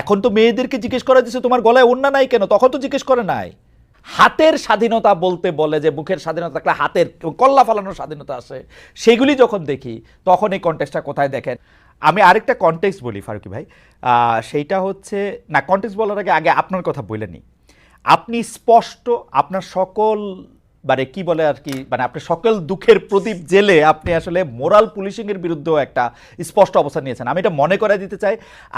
এখন তো মেয়েদেরকে জিজ্ঞেস করা দিচ্ছে তোমার গলায় অন্য নাই কেন? তখন তো জিজ্ঞেস করে নাই। হাতের স্বাধীনতা বলতে বলে যে, মুখের স্বাধীনতা থাকলে হাতের কল্লা ফালানোর স্বাধীনতা আছে। সেগুলি যখন দেখি, তখন এই কন্টেক্সটটা কোথায় দেখেন? আমি আরেকটা কন্টেক্সট বলি, ফারুকি ভাই। সেইটা হচ্ছে, না কন্টেক্সট বলার আগে আগে আপনার কথা বলে নিই। আপনি স্পষ্ট, আপনার সকল মানে কি বলে আর কি মানে আপনি সকল দুঃখের প্রদীপ জেলে আপনি আসলে মোরাল পুলিশিংয়ের বিরুদ্ধেও একটা স্পষ্ট অবস্থান নিয়েছেন। আমি এটা মনে করে দিতে চাই,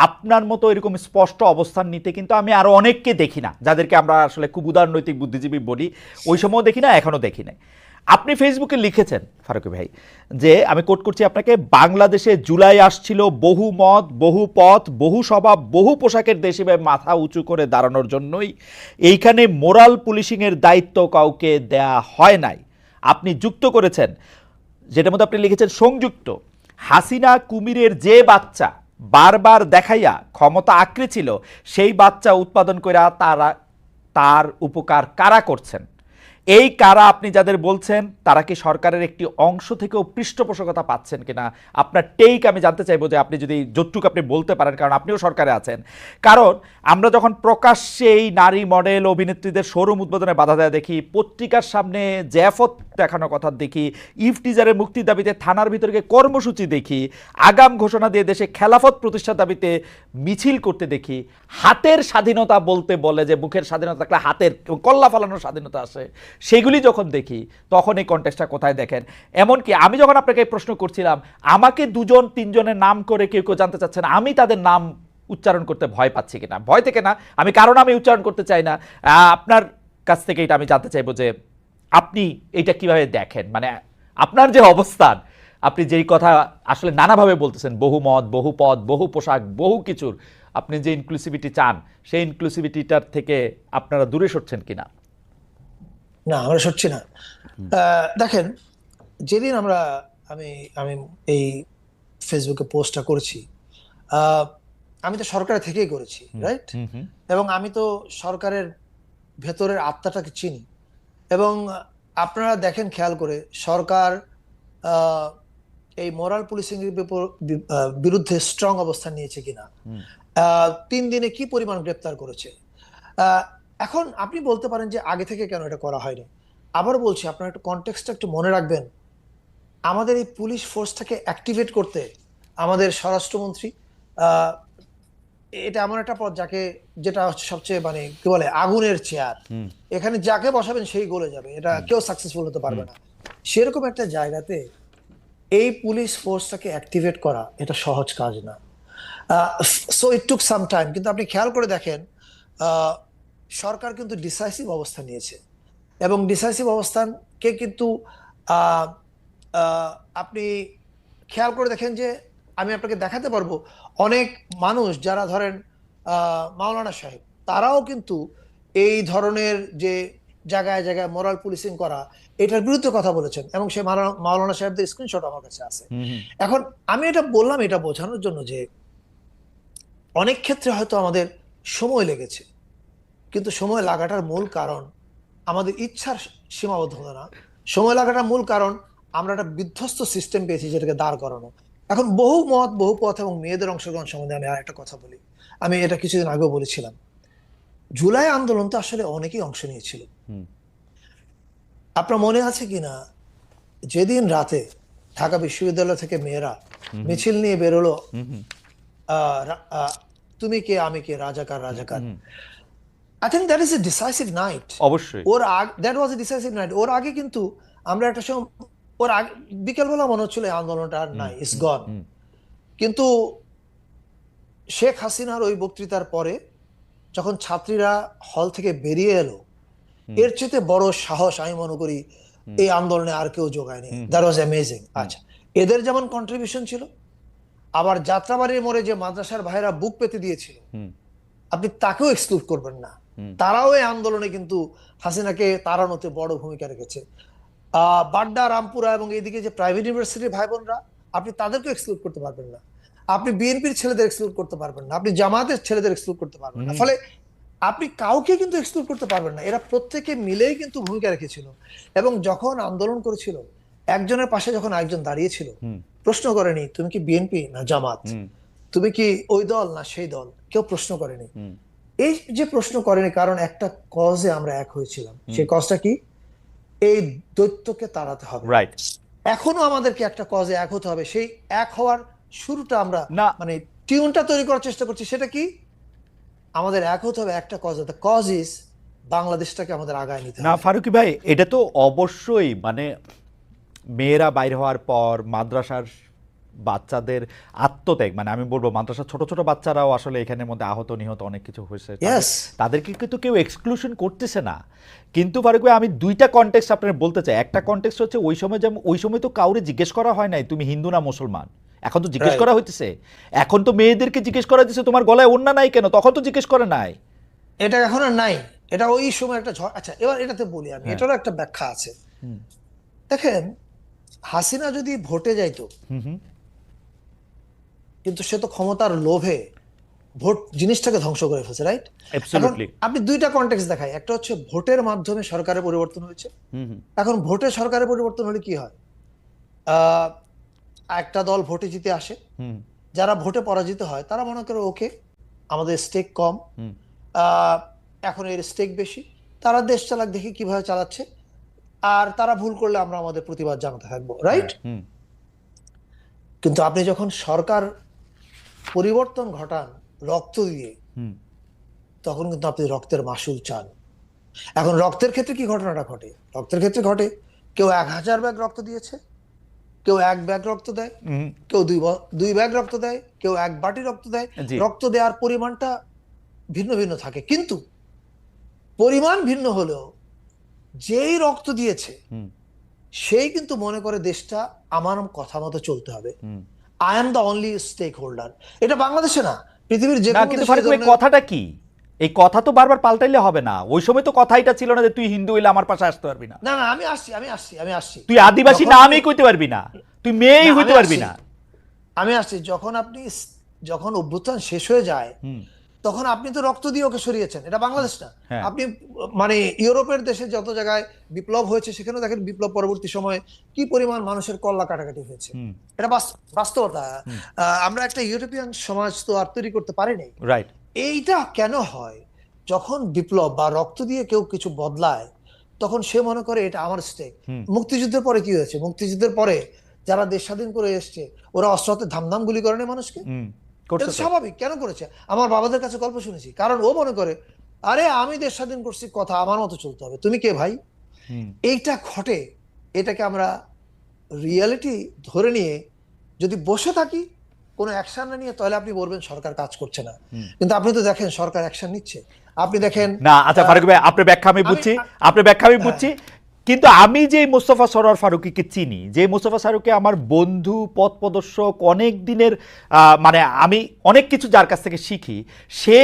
আপনার মতো এরকম স্পষ্ট অবস্থান নিতে কিন্তু আমি আরও অনেককে দেখি না, যাদেরকে আমরা আসলে খুব উদারনৈতিক বুদ্ধিজীবী বলি। ওই সময়ও দেখি না এখনও দেখি নাই। আপনি ফেসবুকে লিখেছেন, ফারুকি ভাই, যে আমি কোট করছি আপনাকে, বাংলাদেশে জুলাই আসছিল বহু মত, বহু পথ, বহু স্বভাব বহু পোশাকের দেশ মাথা উঁচু করে দাঁড়ানোর জন্যই এইখানে মোরাল পুলিশিংয়ের দায়িত্ব কাউকে দেয়া হয় নাই। আপনি যুক্ত করেছেন, যেটার মধ্যে আপনি লিখেছেন, সংযুক্ত। হাসিনা কুমিরের যে বাচ্চা বারবার দেখাইয়া ক্ষমতা আঁকড়ে ছিল, সেই বাচ্চা উৎপাদন করে তারা, তার উপকার কারা করছেন? এই কারা আপনি যাদের বলছেন, তারা কি সরকারের একটি অংশ থেকেও পৃষ্ঠপোষকতা পাচ্ছেন কিনা? আপনার টেক আমি জানতে চাইব যে আপনি যদি যতটুকু আপনি বলতে পারেন, কারণ আপনিও সরকারে আছেন। কারণ আমরা যখন প্রকাশ্যে এই নারী মডেল অভিনেত্রীদের শোরুম উদ্বোধনে বাধা দেওয়া দেখি, পত্রিকার সামনে জ্যাফত দেখানোর কথা দেখি, ইফ টিজারের মুক্তির দাবিতে থানার ভিতরে কর্মসূচি দেখি, আগাম ঘোষণা দিয়ে দেশে খেলাফত প্রতিষ্ঠার দাবিতে মিছিল করতে দেখি, হাতের স্বাধীনতা বলতে বলে যে মুখের স্বাধীনতা থাকলে হাতের কল্লা ফালানোর স্বাধীনতা আছে সেগুলি যখন দেখি, তখন এই কন্টেস্টটা কোথায় দেখেন? এমনকি আমি যখন আপনাকে এই প্রশ্ন করছিলাম, আমাকে দুজন, তিনজনের নাম করে কেউ কেউ জানতে চাচ্ছেন আমি তাদের নাম উচ্চারণ করতে ভয় পাচ্ছি কিনা? ভয় থেকে না, আমি কারণ আমি উচ্চারণ করতে চাই না। আপনার কাছ থেকে এটা আমি জানতে চাইব যে, আপনি এটা কীভাবে দেখেন? মানে আপনার যে অবস্থান, আপনি যেই কথা আসলে নানাভাবে বলতেছেন, বহু মত, বহু পদ, বহু পোশাক, বহু কিছুর, আপনি যে ইনক্লুসিভিটি চান, সেই ইনক্লুসিভিটিটার থেকে আপনারা দূরে সরছেন কিনা? না আমরা সরছি না। দেখেন যেদিন আমরা আমি আমি এই ফেসবুকে পোস্টটা করেছি আমি তো সরকার থেকেই করেছি রাইট এবং আমি তো সরকারের ভেতরের আত্মাটাকে চিনি। এবং আপনারা দেখেন খেয়াল করে সরকার এই মোরাল পুলিশিং এর বিরুদ্ধে স্ট্রং অবস্থান নিয়েছে কিনা। তিন দিনে কি পরিমাণ গ্রেপ্তার করেছে? এখন আপনি বলতে পারেন যে আগে থেকে কেন এটা করা হয়নি। আবার বলছি আপনার একটু কনটেক্সটটা একটু মনে রাখবেন। আমাদের এই পুলিশ ফোর্সটাকে অ্যাক্টিভেট করতে আমাদের স্বরাষ্ট্রমন্ত্রী আহ, এটা এমন একটা পদ যাকে যেটা হচ্ছে সবচেয়ে মানে কি বলে আগুনের চেয়ার। এখানে যাকে বসাবেন সেই গলে যাবে। এটা কেউ সাকসেসফুল হতে পারবে না। সেরকম একটা জায়গাতে এই পুলিশ ফোর্সটাকে অ্যাক্টিভেট করা এটা সহজ কাজ না। So it took some time কিন্তু আপনি খেয়াল করে দেখেন আহ, সরকার কিন্তু ডিসাইসিভ অবস্থান নিয়েছে। এবং ডিসাইসিভ অবস্থানকে কিন্তু আপনি খেয়াল করে দেখেন যে আমি আপনাকে দেখাতে পারব অনেক মানুষ যারা ধরেন আহ, মাওলানা সাহেব তারাও কিন্তু এই ধরনের যে জায়গায় জায়গায় মোরাল পুলিশিং করা এটার বিরুদ্ধে কথা বলেছেন। এবং সেই মাওলানা- সাহেবদের স্ক্রিনশট আমার কাছে আছে। এখন আমি এটা বললাম এটা বোঝানোর জন্য যে অনেক ক্ষেত্রে হয়তো আমাদের সময় লেগেছে। কিন্তু সময় লাগাটার মূল কারণ আমাদের ইচ্ছার সীমাবদ্ধতা না। সময় লাগাটার মূল কারণ আমরা একটা বিধ্বস্ত সিস্টেম পেয়েছি যেটাকে দাঁড় করানো। এখন বহু মত বহু পথ এবং মেয়েদের অংশগ্রহণ সম্বন্ধে আমি আর একটা কথা বলি। আমি এটা কিছুদিন আগেও বলেছিলাম। জুলাই আন্দোলন তো আসলে অনেকেই অংশ নিয়েছিল। আপনার মনে আছে কিনা যেদিন রাতে ঢাকা বিশ্ববিদ্যালয় থেকে মেয়েরা মিছিল নিয়ে বেরোলো তুমি কে আমি কে রাজাকার রাজাকার। I think that is a decisive night অবশ্যই। ওর আগে that was a decisive night ওর আগে কিন্তু আমরা একটা সময় ওর আগে বিকেলবেলা মনে হচ্ছিল এই আন্দোলনটা আর নাই ইস গন কিন্তু শেখ হাসিনার ওই বক্তৃতার পরে যখন ছাত্রীরা হল থেকে বেরিয়ে এলো এর চেয়ে বড় সাহস আমি মনে করি এই আন্দোলনে আর কেউ যোগায়নি দ্যাট ওয়াজ অ্যামেজিং আচ্ছা এদের যেমন কন্ট্রিবিউশন ছিল আবার যাত্রাবাড়ির মোড়ে যে মাদ্রাসার ভাইরা বুক পেতে দিয়েছিল আপনি তাকেও এক্সক্লুড করবেন না। তারাও এই আন্দোলনে কিন্তু হাসিনাকে তাড়ানোতে বড় ভূমিকা রেখেছে। আহ, বাড্ডা রামপুরা এবং এইদিকে যে প্রাইভেট ইউনিভার্সিটির ভাই বোনরা আপনি তাদেরকেও এক্সক্লুড করতে পারবেন না। আপনি বিএনপির ছেলেদের এক্সক্লুড করতে পারবেন না। আপনি জামাতের ছেলেদের এক্সক্লুড করতে পারবেন না। ফলে আপনি কাউকে কিন্তু এক্সক্লুড করতে পারবেন না। এরা প্রত্যেকে মিলেই কিন্তু ভূমিকা রেখেছিল। এবং যখন আন্দোলন করেছিল একজনের পাশে যখন একজন দাঁড়িয়েছিল প্রশ্ন করেনি তুমি কি বিএনপি না জামাত? তুমি কি ওই দল না সেই দল? কেউ প্রশ্ন করেনি। এই যে প্রশ্ন করেনি কারণ একটা কজে আমরা এক হয়েছিলাম। সেই কজটা কি? এই দৈত্যকে তাড়াতে হবে। রাইট এখনও আমাদেরকে একটা কজে এক হতে হবে। সেই এক হওয়ার শুরুটা আমরা না। মানে টিউনটা তৈরি করার চেষ্টা করছি। সেটা কি? আমাদের এক হতে হবে একটা কজ দ্য কজ ইজ বাংলাদেশটাকে আমাদের আগায় নিতে না ফারুকি ভাই এটা তো অবশ্যই মানে মেয়েরা বাইর হওয়ার পর মাদ্রাসার বাচ্চাদের আত্মত্যাগ মানে আমি বলব মাদ্রাসার ছোট ছোট বাচ্চারাও আসলে এখানের মধ্যে আহত নিহত অনেক কিছু হয়েছে। তাদের- তাদেরকে কিন্তু কেউ এক্সক্লুশন করতেছে না। কিন্তু ফারুক ভাই আমি দুইটা কনটেক্সট আপনার বলতে চাই। একটা কনটেক্সট হচ্ছে ওই সময় যেমন ওই সময় তো কাউরে জিজ্ঞেস করা হয় নাই তুমি হিন্দু না মুসলমান? এখন তো জিজ্ঞেস করা হইতেছে। এখন তো মেয়েদেরকে জিজ্ঞেস করা দিচ্ছে তোমার গলায় অন্য নাই কেন? তখন তো জিজ্ঞেস করে নাই। এটা এখন আর নাই। এটা ওই সময় একটা ঝড় আচ্ছা এবার এটাতে বলি আমি। হ্যাঁ। এটারও একটা ব্যাখ্যা আছে। দেখেন হাসিনা যদি ভোটে যাইতো হুম হুম। কিন্তু সে তো ক্ষমতার লোভে ভোট জিনিসটাকে ধ্বংস করে ফেলছে রাইট আপনি দুইটা কন্টেক্স দেখাই। একটা হচ্ছে ভোটের মাধ্যমে সরকারের পরিবর্তন হয়েছে। এখন ভোটে সরকারের পরিবর্তন হলে কি হয়? একটা দল ভোটে জিতে আসে। যারা ভোটে পরাজিত হয় তারা মনে করে ওকে আমাদের স্টেক কম। আহ, এখন এর স্টেক বেশি। তারা দেশ চালাক দেখি কীভাবে চালাচ্ছে? আর তারা ভুল করলে আমরা আমাদের প্রতিবাদ জানাতে থাকব রাইট হুম। কিন্তু আপনি যখন সরকার পরিবর্তন ঘটান রক্ত দিয়ে তখন কিন্তু আপনি রক্তের মাসুল চান। এখন রক্তের ক্ষেত্রে কি ঘটনাটা ঘটে? রক্তের ক্ষেত্রে ঘটে কেউ এক হাজার ব্যাগ রক্ত দিয়েছে কেউ এক ব্যাগ রক্ত দেয় কেউ দুই দুই ব্যাগ রক্ত দেয় কেউ এক বাটি রক্ত দেয়। রক্ত দেওয়ার পরিমাণটা ভিন্ন ভিন্ন থাকে। কিন্তু পরিমাণ ভিন্ন হলেও যেই রক্ত দিয়েছে সেই কিন্তু মনে করে দেশটা আমার কথা মতো চলতে হবে। I am the only stakeholder এটা বাংলাদেশে না পৃথিবীর যে কথাটা কি? এই কথা তো বারবার পাল্টাইলে হবে না। ওই সময় তো কথা এটা ছিল না যে তুই হিন্দু হইলে আমার পাশে আসতে পারবি না। না না আমি আসছি আমি আসছি আমি আসছি। তুই আদিবাসী না আমি কইতে পারবি না। তুই মেয়েই হইতে পারবি না। আমি আসছি। যখন আপনি যখন অভ্যুত্থান শেষ হয়ে যায় হুম। তখন আপনি তো রক্ত দিয়ে ওকে সরিয়েছেন। এটা বাংলাদেশ না। হ্যাঁ। আপনি মানে ইউরোপের দেশে যত জায়গায় বিপ্লব হয়েছে সেখানে দেখেন বিপ্লব পরবর্তী সময়ে কি পরিমাণ মানুষের কল্লা কাটাকাটি হয়েছে। এটা বাস্তবতা। আমরা একটা ইউরোপিয়ান সমাজ তো আর তৈরি করতে পারিনি রাইট এইটা কেন হয়? যখন বিপ্লব বা রক্ত দিয়ে কেউ কিছু বদলায় তখন সে মনে করে এটা আমার স্টেক মুক্তিযুদ্ধের পরে কি হয়েছে? মুক্তিযুদ্ধের পরে যারা দেশ স্বাধীন করে এসছে ওরা অস্ত্র হাতে ধামধাম গুলি করেনি মানুষকে? স্বাভাবিক। কেন করেছে? আমার বাবাদের কাছে গল্প শুনেছি। কারণ ও মনে করে আরে আমি দেশ স্বাধীন করছি কথা আমার মতো চলতে হবে। তুমি কে ভাই? এইটা ঘটে এটাকে আমরা রিয়ালিটি ধরে নিয়ে যদি বসে থাকি কোনো অ্যাকশন না নিয়ে তাহলে আপনি বলবেন সরকার কাজ করছে না। কিন্তু আপনি তো দেখেন সরকার অ্যাকশন নিচ্ছে। আপনি দেখেন না আচ্ছা ফারুক ভাই আপনার ব্যাখ্যা আমি বুঝছি। আপনার ব্যাখ্যা আমি বুঝছি। কিন্তু আমি যে মোস্তফা সরোয়ার ফারুকিকে চিনি, যে মোস্তফা ফারুকি আমার বন্ধু, পথ প্রদর্শক, অনেক দিনের মানে আমি অনেক কিছু যার কাছ থেকে শিখি, সে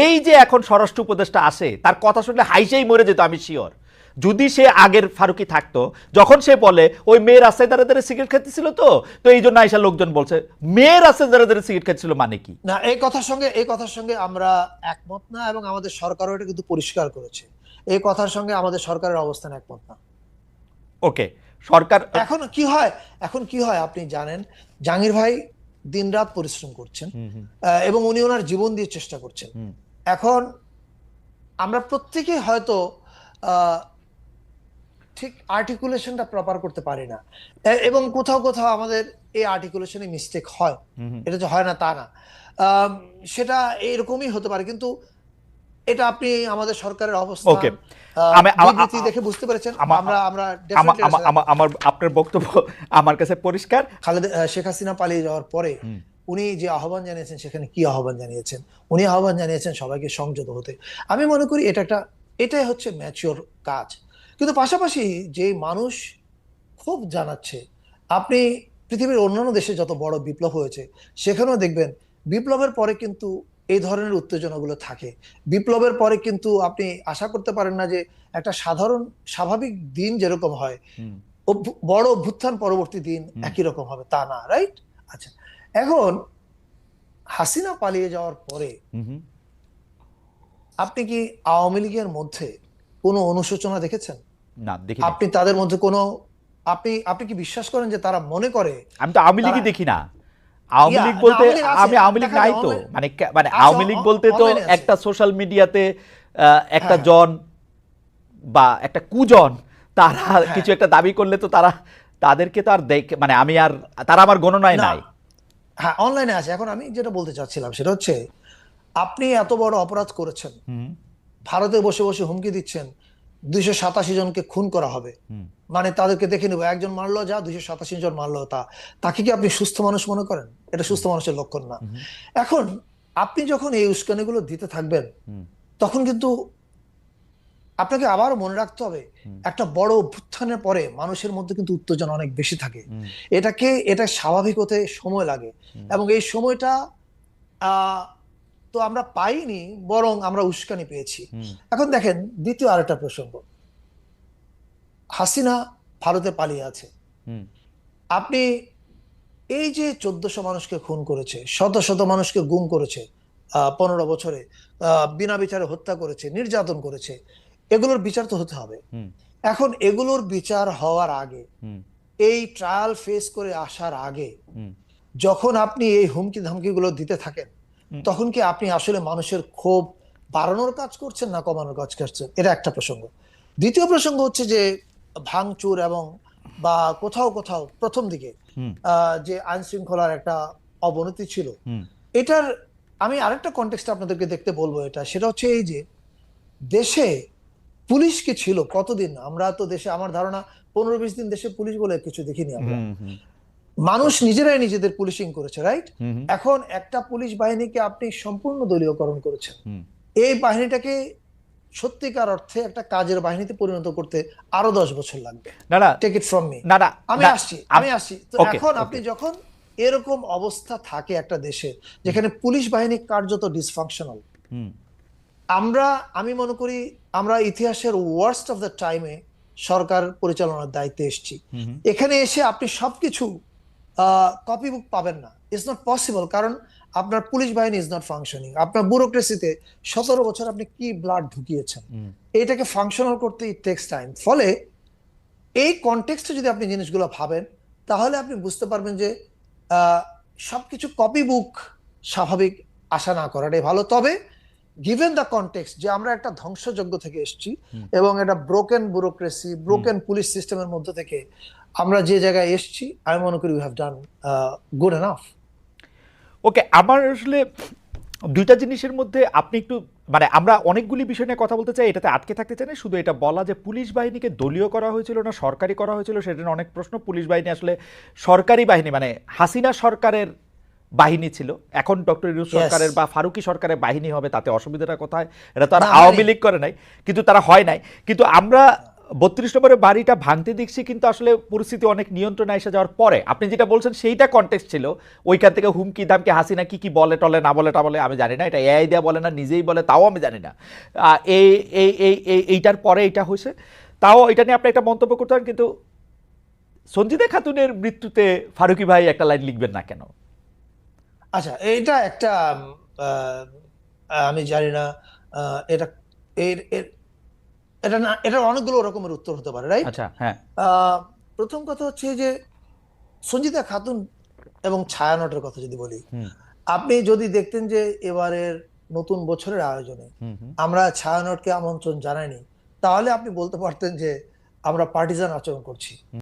এই যে এখন স্বরাষ্ট্র উপদেষ্টা আসে, তার কথা শুনলে হাইসেই মরে যেত, আমি শিওর যদি সে আগের ফারুকি থাকতো, যখন সে বলে, ওই মেয়ের রাস্তায় দাঁড়া দাঁড়িয়ে সিগারেট খেতেছিল তো? তো এই জন্য আইসা লোকজন বলছে, মেয়ের রাস্তায় দাঁড়া দাঁড়িয়ে সিগারেট খেতেছিল মানে কি? না, এই কথার সঙ্গে, এই কথার সঙ্গে আমরা একমত না, এবং আমাদের সরকারও এটা কিন্তু পরিষ্কার করেছে। এই কথার সঙ্গে আমাদের সরকারের অবস্থান একমত না। ওকে সরকার এখন কি হয়? এখন কি হয় আপনি জানেন জাহাঙ্গীর ভাই দিনরাত পরিশ্রম করছেন এবং উনি ওনার জীবন দিয়ে চেষ্টা করছেন। এখন আমরা প্রত্যেকে হয়তো আহ, ঠিক আর্টিকুলেশনটা প্রপার করতে পারি না। এবং কোথাও কোথাও আমাদের এই আর্টিকুলেশনে মিস্টেক হয়। এটা যে হয় না তা না। সেটা এরকমই হতে পারে কিন্তু এটা আপনি আমাদের সরকারের অবস্থা। Okay. আমি- দেখে বুঝতে পেরেছেন। আমরা আমরা আমার আপনার বক্তব্য আমার কাছে পরিষ্কার। খালেদা শেখ হাসিনা পালিয়ে যাওয়ার পরে উনি যে আহ্বান জানিয়েছেন সেখানে কি আহ্বান জানিয়েছেন? উনি আহ্বান জানিয়েছেন সবাইকে সংযত হতে। আমি মনে করি এটা একটা এটাই হচ্ছে ম্যাচিওর কাজ। কিন্তু পাশাপাশি যে মানুষ খুব জানাচ্ছে আপনি পৃথিবীর অন্যান্য দেশে যত বড় বিপ্লব হয়েছে সেখানেও দেখবেন বিপ্লবের পরে কিন্তু এই ধরনের উত্তেজনাগুলো থাকে। বিপ্লবের পরে কিন্তু আপনি আশা করতে পারেন না যে একটা সাধারণ স্বাভাবিক দিন যেরকম হয় বড় অভ্যুত্থান পরবর্তী দিন একই রকম হবে তা না রাইট আচ্ছা এখন হাসিনা পালিয়ে যাওয়ার পরে। আপনি কি আওয়ামী লীগের মধ্যে কোনো অনুশোচনা দেখেছেন? না দেখি আপনি তাদের মধ্যে কোনো আপনি আপনি কি বিশ্বাস করেন যে তারা মনে করে আমি তো আওয়ামী লীগই দেখি না? আওয়ামী লীগ বলতে আমি আওয়ামী লীগ নাই তো। মানে মানে আওয়ামী লীগ বলতে তো একটা সোশ্যাল মিডিয়াতে একটা হ্যাঁ। জন বা একটা কুজন তারা হ্যাঁ। কিছু একটা দাবি করলে তো তারা তাদেরকে তো আর দেখে মানে আমি আর তারা আমার গণনায় নাই। হ্যাঁ অনলাইনে আছে। এখন আমি যেটা বলতে চাচ্ছিলাম সেটা হচ্ছে আপনি এত বড় অপরাধ করেছেন। হুম, ভারতে বসে বসে হুমকি দিচ্ছেন। দুইশো সাতাশি জনকে খুন করা হবে। হুম। মানে তাদেরকে দেখে নেব একজন মারলো যা দুইশো সাতাশি জন মারলো তা। তাকে কি আপনি সুস্থ মানুষ মনে করেন? এটা সুস্থ মানুষের লক্ষণ না। এখন আপনি যখন এই উস্কানিগুলো দিতে থাকবেন তখন কিন্তু আপনাকে আবারও মনে রাখতে হবে একটা বড় অভ্যুত্থানের পরে মানুষের মধ্যে কিন্তু উত্তেজনা অনেক বেশি থাকে। এটাকে এটা স্বাভাবিক হতে সময় লাগে। এবং এই সময়টা আহ, তো আমরা পাইনি বরং আমরা উস্কানি পেয়েছি। এখন দেখেন দ্বিতীয় আরেকটা প্রসঙ্গ। হাসিনা ভারতে পালিয়ে আছে। আপনি এই যে চোদ্দশো মানুষকে খুন করেছে শত শত মানুষকে গুম করেছে পনেরো বছরে বিনা বিচারে হত্যা করেছে নির্যাতন করেছে এগুলোর বিচার তো হতে হবে। এখন এগুলোর বিচার হওয়ার আগে এই ট্রায়াল ফেস করে আসার আগে যখন আপনি এই হুমকি ধামকিগুলো দিতে থাকেন তখন কি আপনি আসলে মানুষের ক্ষোভ বাড়ানোর কাজ করছেন না কমানোর কাজ করছেন? এটা একটা প্রসঙ্গ। দ্বিতীয় প্রসঙ্গ হচ্ছে যে ভাঙচুর এবং বা কোথাও কোথাও প্রথম দিকে যে আইন শৃঙ্খলার একটা অবনতি ছিল। এটার আমি আরেকটা কনটেক্সট আপনাদেরকে দেখতে বলব এটা সেটা হচ্ছে এই যে দেশে পুলিশ কি ছিল কতদিন? আমরা তো দেশে আমার ধারণা পনেরো বিশ দিন দেশে পুলিশ বলে কিছু দেখিনি আমরা। মানুষ নিজেরাই নিজেদের পুলিশিং করেছে রাইট এখন একটা পুলিশ বাহিনীকে আপনি সম্পূর্ণ দলীয়করণ করেছেন। এই বাহিনীটাকে সত্যিকার অর্থে একটা কাজের বাহিনীতে পরিণত করতে আরও দশ বছর লাগবে। না না টেক ইট ফ্রম মি না না আমি আসছি আমি আসছি। তো এখন আপনি যখন এরকম অবস্থা থাকে একটা দেশে যেখানে পুলিশ বাহিনী কার্যত ডিসফাংশনাল আমরা আমি মনে করি আমরা ইতিহাসের ওয়ার্স্ট অফ দ্য টাইমে সরকার পরিচালনার দায়িত্বে এসেছি। এখানে এসে আপনি সবকিছু কপি বুক পাবেন না। ইটস নট পসিবল কারণ আপনার পুলিশ বাহিনী ইজ নট ফাংশনিং আপনার ব্যুরোক্রেসিতে সতেরো বছর আপনি কি ব্লাড ঢুকিয়েছেন? হুম। এইটাকে ফাংশনাল করতে ইট টেক্স টাইম ফলে এই কনটেক্সটে যদি আপনি জিনিসগুলো ভাবেন তাহলে আপনি বুঝতে পারবেন যে সবকিছু কপি বুক স্বাভাবিক আশা না করাটাই ভালো। তবে গিভেন দ্য কনটেক্সট যে আমরা একটা ধ্বংসযজ্ঞ থেকে এসেছি এবং একটা ব্রোকেন ব্যুরোক্রেসি ব্রোকেন পুলিশ সিস্টেমের মধ্যে থেকে আমরা যে জায়গায় এসেছি আমি মনে করি we have done good enough okay আমার আসলে দুইটা জিনিসের মধ্যে আপনি একটু মানে আমরা অনেকগুলি বিষয় নিয়ে কথা বলতে চাই এটাতে আটকে থাকতে চাই না শুধু এটা বলা যে পুলিশ বাহিনীকে দলীয় করা হয়েছিল না সরকারি করা হয়েছিল সেটা অনেক প্রশ্ন। পুলিশ বাহিনী আসলে সরকারি বাহিনী মানে হাসিনা সরকারের বাহিনী ছিল। এখন ডক্টর ইউনুস. সরকারের বা ফারুকি সরকারের বাহিনী হবে তাতে অসুবিধাটা কোথায়? এটা তো আর আওয়ামী লীগ করে নাই কিন্তু তারা হয় নাই। কিন্তু আমরা বত্রিশ নম্বরের বাড়িটা ভাঙতে দেখছি, কিন্তু আসলে পরিস্থিতি অনেক নিয়ন্ত্রণে এসে যাওয়ার পরে। আপনি যেটা বলছেন, সেইটা কন্টেক্সট ছিল। ওইখান থেকে হুমকি দামকে হাসিনা কি কি বলে টলে, না বলে টা বলে আমি জানি না। এটা এআই দেয়া বলে না, নিজেই বলে, তাও আমি জানি না। এই এই এই, এই- এইটার পরে এটা হয়েছে। তাও এটা নিয়ে আপনি একটা মন্তব্য করতে পারেন, কিন্তু সঞ্জিদা খাতুনের মৃত্যুতে ফারুকি ভাই একটা লাইন লিখবেন না কেন? আচ্ছা এটা একটা আমি জানি না এটা এর- এটা না এটার অনেকগুলো রকমের উত্তর হতে পারে রাইট আচ্ছা হ্যাঁ। প্রথম কথা হচ্ছে যে সঞ্জিতা খাতুন এবং ছায়ানটের কথা যদি বলি আপনি যদি দেখতেন যে এবারের নতুন বছরের আয়োজনে আমরা ছায়ানটকে আমন্ত্রণ জানাইনি তাহলে আপনি বলতে পারতেন যে আমরা পার্টিজান আচরণ করছি।